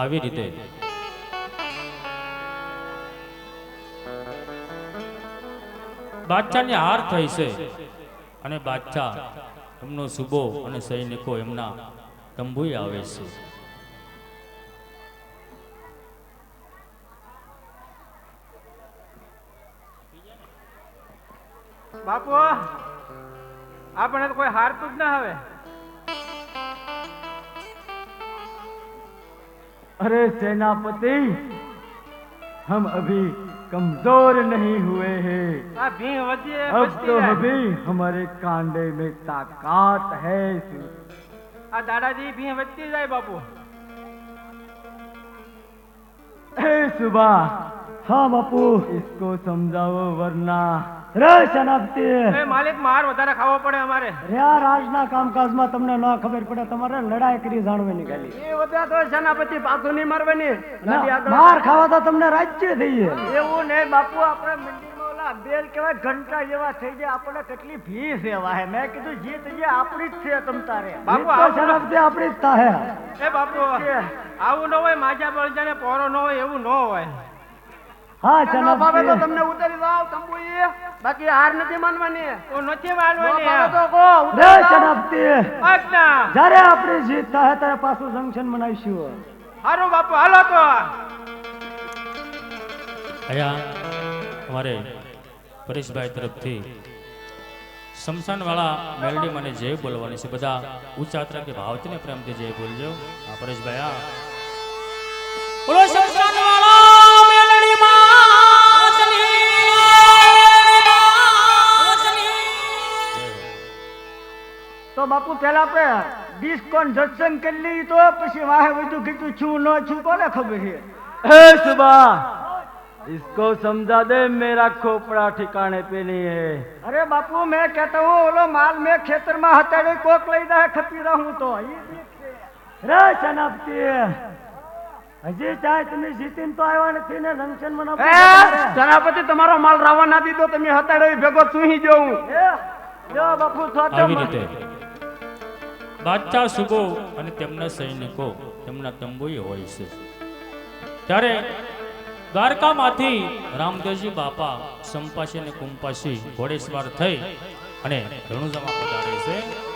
આવી રીતે. બાદશાહની હાર થઈ છે અને બાદશાહ એમનો સુબો અને સૈનિકો એમના તંબુએ આવે છે. બાપુ આપણે કોઈ હારતું જ ના હવે अरे सेनापति हम अभी कमज़ोर नहीं हुए हैं। अभी अब तो अभी हमारे कांडे में ताकत है दादाजी भी बच्चे जाए बापू सुबह हाँ बापू इसको समझाओ वरना ઘંટા જેવા થઈ જાય. આપણે કેટલી ભી એવા હે મેં કીધું જીત જે આપણી જ છે તમ તારે. બાપુ સેનાપતિ આપણી જ તાહે એ બાપુ આવું ન હોય માજા બળજાને પોરો ન હોય એવું ન હોય. હા સેનાપતિ તમને ઉતારી જાવ તંબુએ. બાકી હાર નથી માનવાની. તો નથી માનવાની. રે સેનાપતિ આજના જ્યારે આપણી જીત થાય ત્યારે પાછું જંકશન બનાવીશું હારું બાપુ હાલો તો. અહીંયા અમારે પરેશભાઈ તરફથી શમશાનવાળા મેલડી મને જય બોલવાની છે બધા ઉચ્ચાત્ર કે ભાવથી ને પ્રેમથી જય બોલજો. આ પરેશભાઈ આ બોલો બાપુ પેલા આપણે ડિસ્કોન જત્સંગ કરી લઈએ તો પછી વાહે બધું કીધું છું ન છું કોને ખબર છે હે સુબા इसको समझा दे मेरा खोपड़ा ठिकाने पे नहीं है अरे बापू मैं कहता हूँ ओलो माल में खेतर में हथेली कोक लई दे खपी रहूं तो રે સનાપતિ હજી ચાય તમે જીતીને તો આવ્યા નથી ને જંકશન માં સેનાપતિ તમારો માલ રાવવા ના દીધો તમે હતાડે ભેગો ચૂહી જવું જો બાપુ થોતો આવી રીતે બાદશાહ સુબો અને તેમના સૈનિકો તેમના તંબુએ હોય છે. ત્યારે દ્વારકામાંથી રામદેવજી બાપા સંપાસી અને કુંપાસી ઘોડેસવાર થઈ અને રણુજામાં પધારે છે.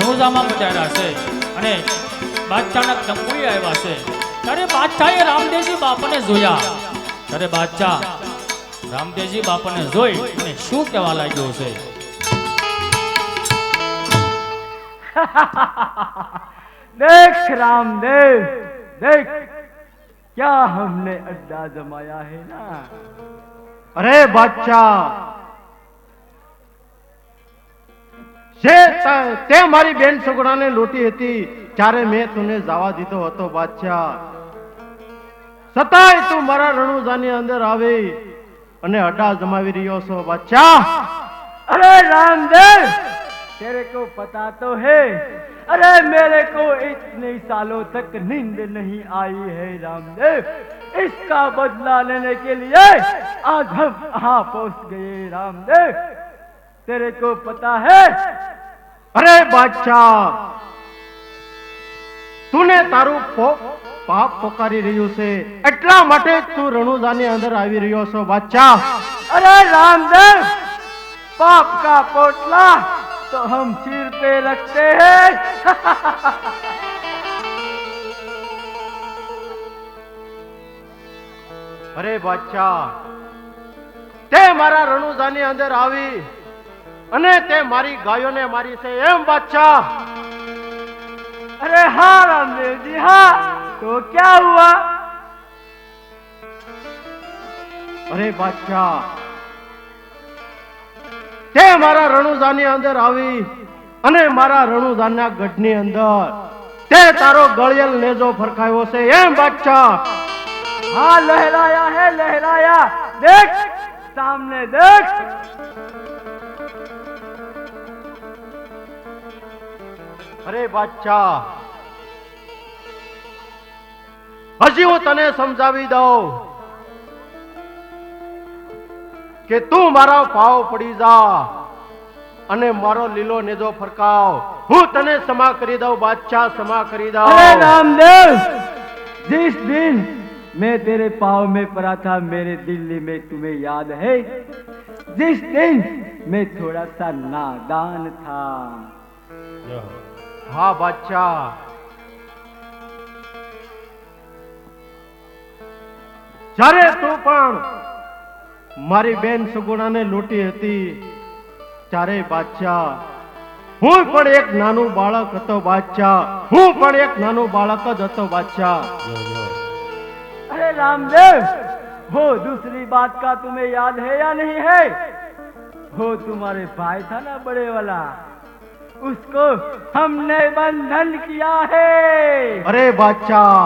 રૌજામાં પધાર્યા છે અને બાદશાહના તંબુએ આવ્યા છે. ત્યારે બાદશાહે રામદેવજી બાપાને જોયા. ત્યારે બાદશાહ રામદેવજી બાપાને જોઈ અને શું કહેવા લાગ્યો છે? દેખ રામદેવ, દેખ, ક્યા હમને અડ્ડા જમાયા હે ના? અરે બાદશાહ છે ત- તે મારી બેન સગુણાને લૂંટી હતી ત્યારે મેં તને જવા દીધો હતો બાદશાહ છતાંય તું મારા રણુજાની અંદર આવી અને અડા જમાવી રહ્યો છો બાદશાહ अरे रामदेव तेरे को पता तो है अरे मेरे को इतने सालों तक नींद नहीं आई है रामदेव इसका बदला लेने के लिए आज हम यहाँ पहुंच गए रामदेव तेरे को पता है અરે બાદશાહ તુને તારું પો- પાપ પોકારી રહ્યું છે એટલા માટે જ તું રણુજાની અંદર આવી રહ્યો છો બાદશાહ अरे रामदेव पाप का पोटला तो हम सिर पे रखते हैं અરે બાદશાહ તે મારા રણુજાની અંદર આવી અને તે મારી ગાયોને મારી છે. એમ બાદશાહ. અરે હા, રામદેવજી, હા. તો ક્યાં હુઆ? અરે બાદશાહ. તે મારા રણુજાની અંદર આવી અને મારા રણુઝા ના ગઢની અંદર તે તારો ગળિયલ લેજો ફરકાયો છે. એમ બાદશાહ. હા, લહેરાયા હે, લહેરાયા. દેખ, સામને દેખ. અરે બાદશાહ હજી હું તને સમજાવી દઉં કે તું મારા પાવ પડી જા અને મારો લીલો નેજો ફરકાવ હું તને ક્ષમા કરી દઉં બાદશાહ ક્ષમા કરી अरे દઉં रामदेव जिस दिन मैं तेरे पाँव में पड़ा था मेरे दिल्ली में तुम्हें याद है जिस दिन मैं थोड़ा सा नादान था જય હો. હા બાદશાહ જ્યારે તું પણ મારી બેન સગુણાને લૂંટી હતી ત્યારે બાદશાહ હું પણ એક નાનું બાળક હતો બાદશાહ હું પણ એક નાનું બાળક જ હતો બાદશાહ જય જય अरे रामदेव वो दूसरी बात का तुम्हें याद है या नहीं है वो तुम्हारे भाई था ना बड़े वाला उसको हमने बंधन किया है અરે બાદશાહ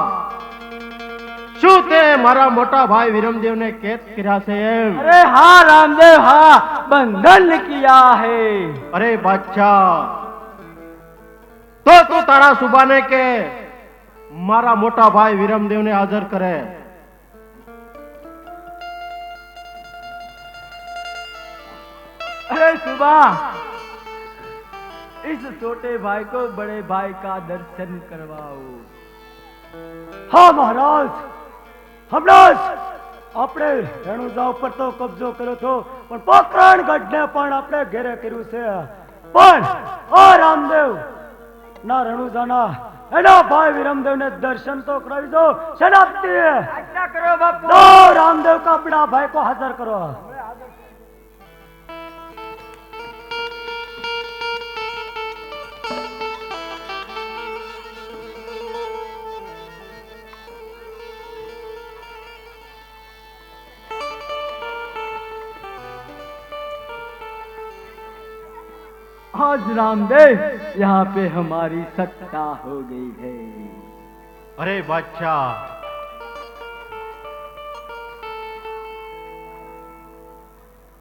શું તે મારા મોટા ભાઈ વિરમદેવને કેદ કર્યા છે એમ अरे हाँ रामदेव हाँ बंधन किया है અરે બાદશાહ તો તું તારા સુબાને કે મારા મોટા ભાઈ વિરમદેવને હાજર કરે अरे सुबह इस छोटे भाई को बड़े भाई का दर्शन करवाओ હા મહારાજ હમણાં જ આપણે રેણુજા ઉપર તો કબજો કર્યો હતો પણ પોકરણ ગઢને પણ આપણે ઘેરે કર્યું છે પણ આ રામદેવ ના રણુજાના એના ભાઈ વિરમદેવને દર્શન તો કરાવી દો સેનાપતિ क्या करो बापू दो रामदेव का बड़ा भाई को हाजिर आज रामदेव यहाँ पे हमारी सत्ता हो गई है અરે બાદશાહ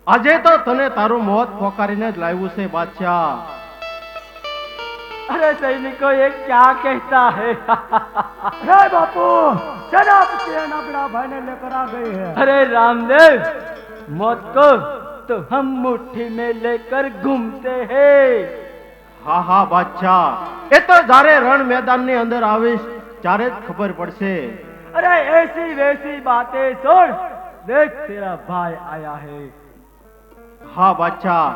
આજે તો તને તારું મોત પોકારીને જ લાવ્યું છે બાદશાહ अरे सैनिकों ये क्या कहता है अरे बापू सेनापति एना बड़ा भाई ने लेकर आ गए हैं अरे रामदेव मौत को तो हम मुट्ठी में लेकर घूमते हैं હા હા બાદશાહ એ તો જ્યારે રણ મેદાનની અંદર આવીશ ત્યારે જ ખબર પડશે अरे ऐसी वैसी बातें सुन देख तेरा भाई आया है હા બાદશાહ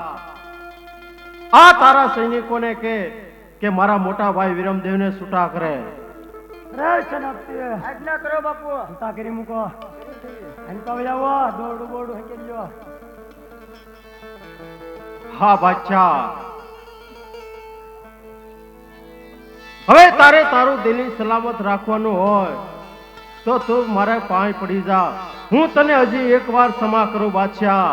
આ તારા સૈનિકોને કે કે મારા મોટા ભાઈ વિરમદેવને છૂટા કરે अरे सेनापति આજ્ઞા કરો બાપુ अंता करी मुको इनका जाओ दौड़ बोड़ है के लियो હા બાદશાહ. હવે તારે તારું દિલી સલામત રાખવાનું હોય તો તું મારા પાંય પડી જા. હું તને હજી એકવાર ક્ષમા કરું બાદશાહ.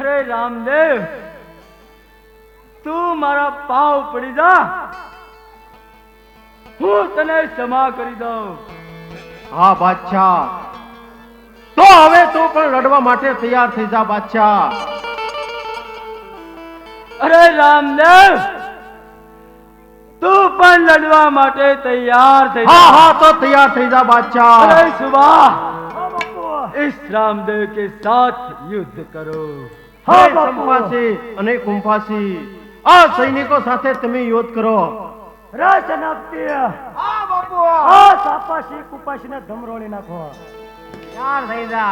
અરે રામદેવ તું મારા પાવ પડી જા. હું તને ક્ષમા કરી દઉં. હા બાદશાહ. તો હવે તું પણ લડવા માટે તૈયાર થઈ જા બાદશાહ. અરે રામદેવ તું પણ લડવા માટે તૈયાર થઈ જા. હા હા તો તૈયાર થઈ જા બાદશાહ अरे सुबह હા બાપુ इस रामदेव के साथ युद्ध करो હા હે બાપુ ચંપાસી અને કુંભાસી આ સૈનિકો સાથે તમે યુદ્ધ કરો રે જનાબતી હા બાપુ આ સાપાસી કુપાસીને ધમરોળી નાખો તૈયાર થઈ જા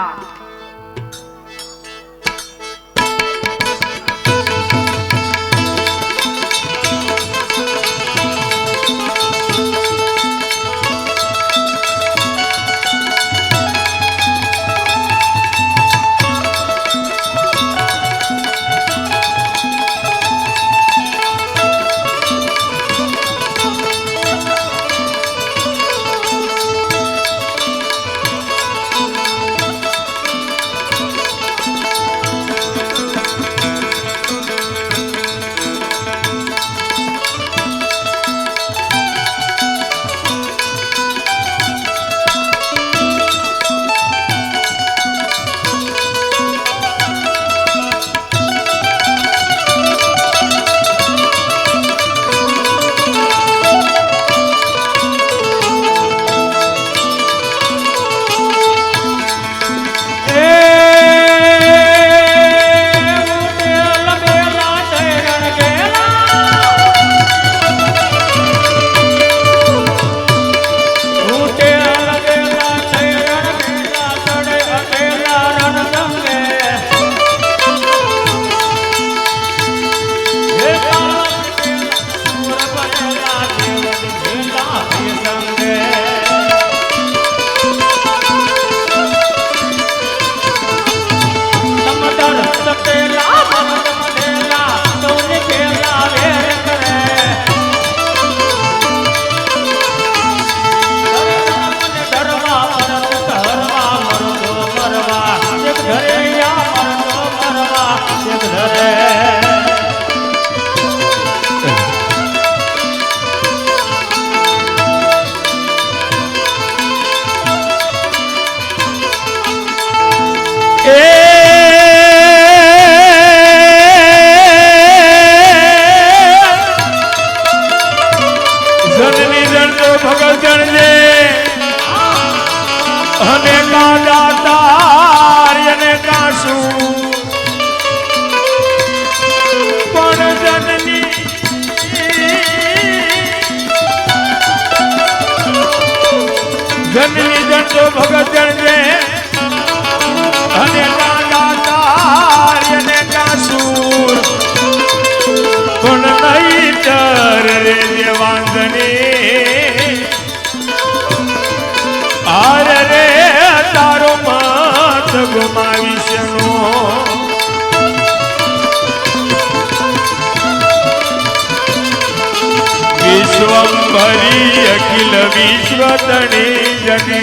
અખિલ વિશ્વ તણે જને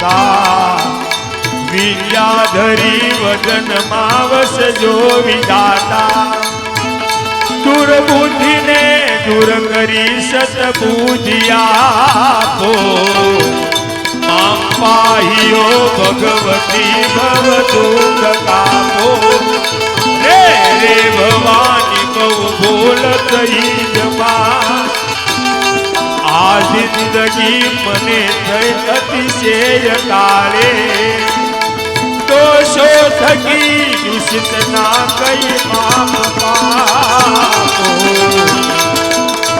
તા. વિદ્યાધરી વદન માવસ જો વિધાતા. દુર્બુદ્ધિને દૂર કરી સતબુદ્ધિયાપો આમ પાહિયો ભગવતી ભવ દુઃખ કાપો રે રે ભવાની કઉ બોલ કહી જમા. આ જિંદગી મને થઈ અતિશય કાળે દોષો થકી દૂષિત ના કઈ મામ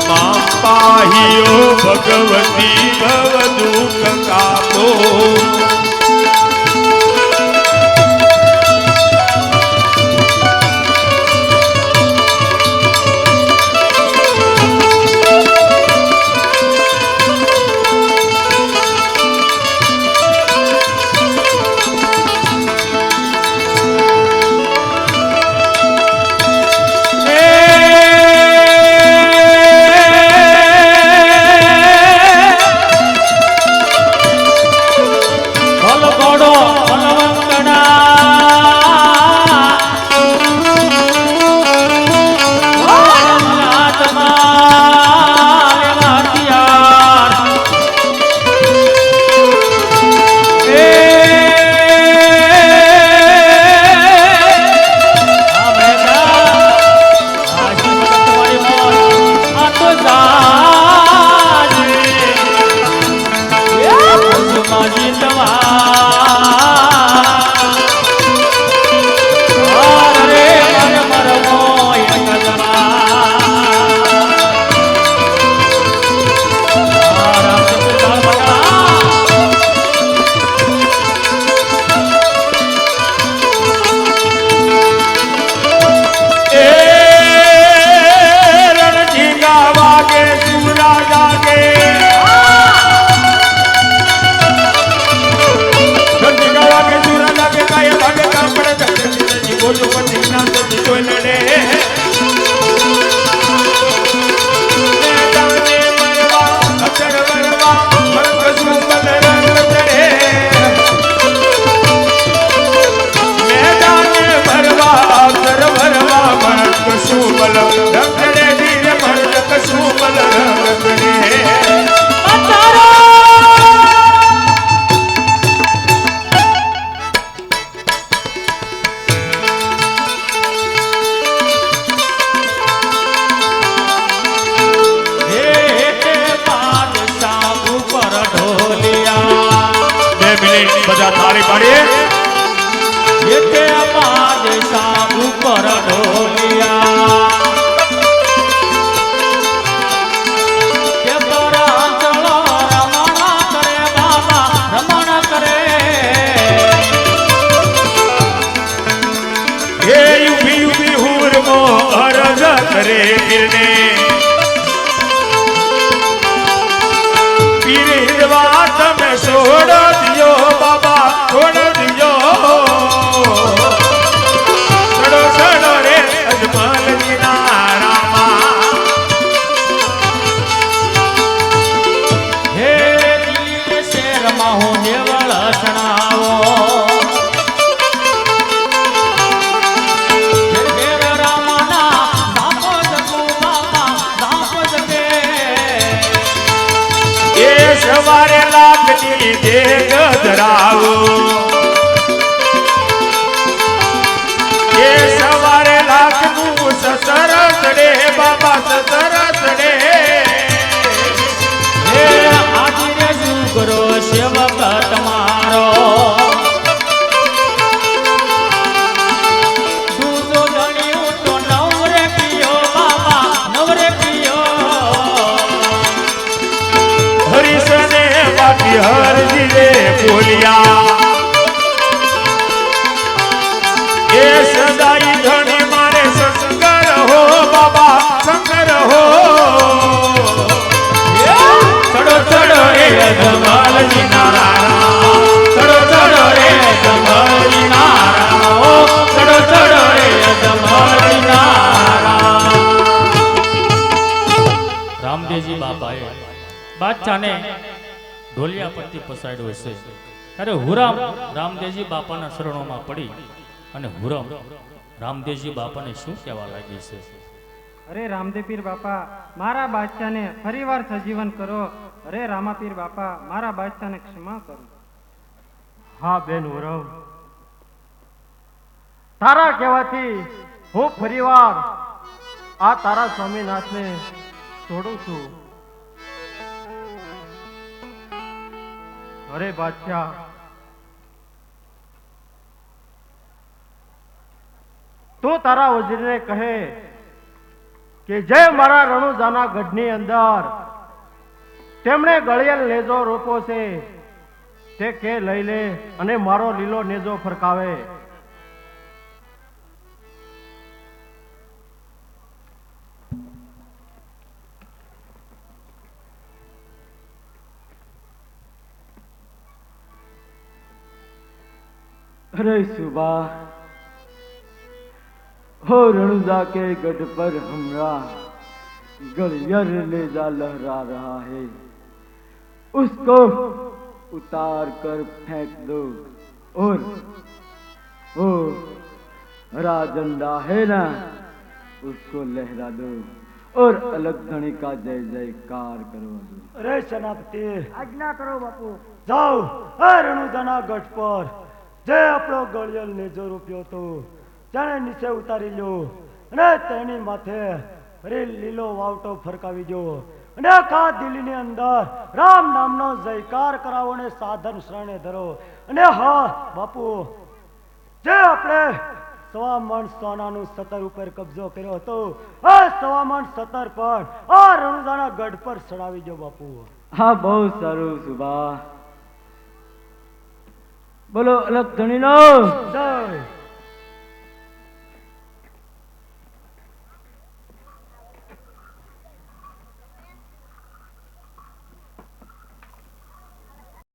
મામ પાહિયો ભગવતી ભવ દુઃખ કાપો. કરે પીરને પીરવા તમે છોડો દિયો બાબા. પરથી પસાડ્યો છે. ત્યારે હુરામ રામદેવજી બાપાના શરણોમાં પડી અને હુરમ રામદેવજી બાપાને શું કહેવા લાગી છે? અરે રામદેવપીર બાપા મારા બાદશાહને ફરીવાર સજીવન કરો. અરે રામાપીર બાપા મારા બાદશાહને ક્ષમા કરો. હા બેન ઉરવ તારા કહેવાથી હું ફરીવાર આ તારા સ્વામીનાથને છોડું છું. અરે બાદશાહ. તું તારા વજીરને કહે કે જે મારા રણુજાના ગઢની અંદર તેમણે ગળિયલ નેજો રોપો છે, તે કે લઈ લે અને મારો લીલો નેજો ફરકાવે. अरे सुबह हो रणुजा के गढ़ पर हमरा गलियर ले जा लहरा रहा है उसको उतार कर फेंक दो और वो हरा झंडा है ना उसको लहरा दो और अलग धनी का जय जयकार करवा दो अरे सेनापति આજ્ઞા કરો બાપુ જાઓ આ રણુજાના ગઢ પર જે આપણો ગળિયલ નેજો રૂપ્યો હતો તેને નીચે ઉતારી લો અને તેની માથે લીલો વાવટો ફરકાવી જો અને આખા દિલ્હીની અંદર રામ નામનો જયકાર કરાવો ને સાધન શરણે ધરો. અને હા, બાપુ, જે આપણે સવા મણ સોનાનું સતર ઉપર કબજો કર્યો હતો, આ સવા મણ સતર પણ આ રણુદાના ગઢ પર ચડાવી જો બાપુ. હા, બહુ સારું, સુભા. બોલો અલગ ધણીનો જય.